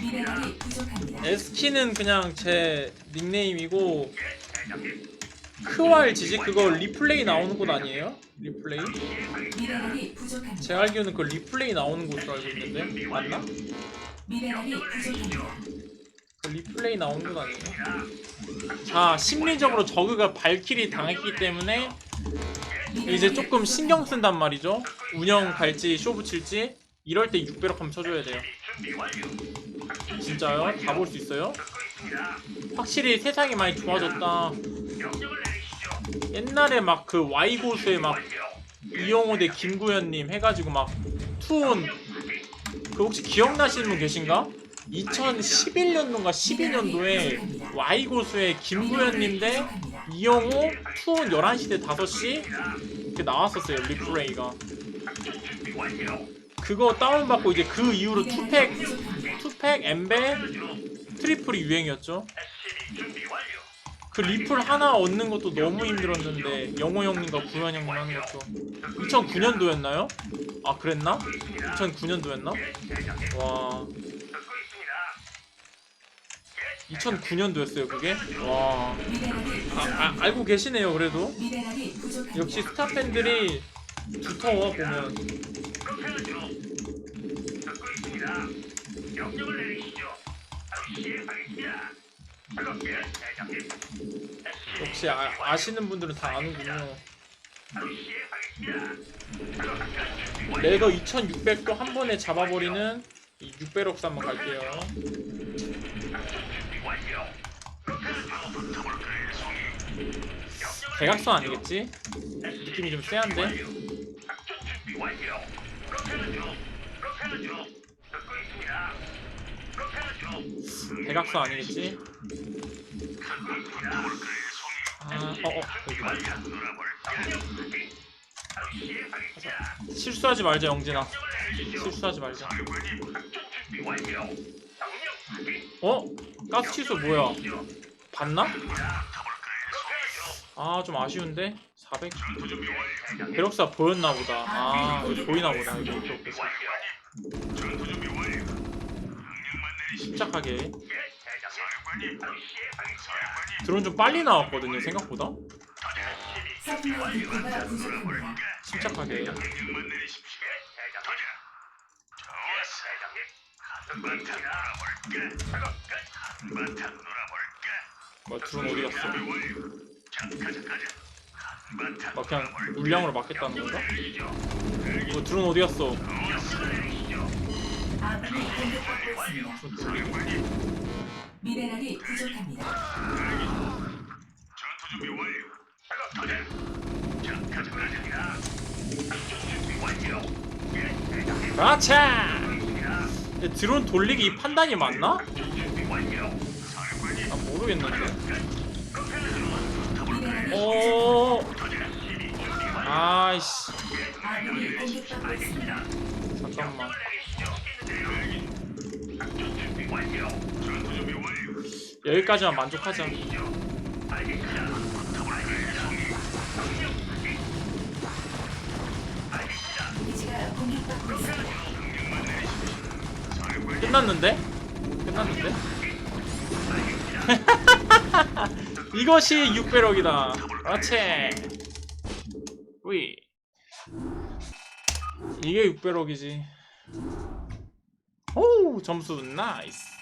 미네랄이 부족합니다. 에스키는 그냥 제 닉네임이고 크왈 지지 그거 리플레이 나오는 곳 아니에요? 리플레이? 미네랄이 부족합니다. 제가 알기로는 그 리플레이 나오는 곳으로 알고 있는데 맞나? 미네랄이 부족합니다. 그 리플레이 나오는 곳 아니에요? 자 심리적으로 저그가 발키리 당했기 때문에 이제 조금 신경 쓴단 말이죠 운영 갈지 쇼 붙일지 이럴 때 6배럭 한번 쳐줘야 돼요 진짜요? 다 볼 수 있어요? 확실히 세상이 많이 좋아졌다 옛날에 막 그 Y고수에 막 이영호 대 김구현님 해가지고 막 투혼 그 혹시 기억나시는 분 계신가? 2011년도인가 12년도에 Y고수에 김구현님 대 이영호 투혼 11시 대 5시 이렇게 나왔었어요 리플레이가 그거 다운받고 이제 그 이후로 투팩 투팩 엠베 트리플이 유행이었죠 그 리플 하나 얻는 것도 너무 힘들었는데 영호 형님과 구현 형님 하는 것도 2009년도였나요? 아 그랬나? 2009년도였나? 와 2009년도였어요 그게? 와 아, 아, 알고 계시네요 그래도. 역시 스타 팬들이 두터워 보면 역시 아, 아시는 분들은 다 아는군요 레더 2600도 한 번에 잡아버리는 이 600럭스 한번 갈게요 대각선 아니겠지? 느낌이 좀 세한데? 대각선 아니겠지? 아, 어. 실수하지 말자, 영진아. 실수하지 말자. 어? 가스 취소 뭐야? 봤나? 아, 좀 아쉬운데? 400. 배럭사 보였나 보다. 아, 보이나 보다. 이렇게. 침착하게. 드론 좀 빨리 나왔거든요, 생각보다. 침착하게. 뭐 드론 어디 갔어? 막 그냥 물량으로 막겠다는 건가? 뭐 드론 어디 갔어? 아군 이 공격받고 있습니다. 미네랄이 부족합니다. 그렇지! 근데 드론 돌리기 이 판단이 맞나? 아 모르겠는데. 미네랄이 어. 아이씨. 아군이 공격받고 있습니다. 잠깐만. 가 공격받고 있습니다. 끝났는데? 끝났는데? 이것이 6배럭이다. 그렇지. 위. 이게 6배럭이지. 오 점수 나이스.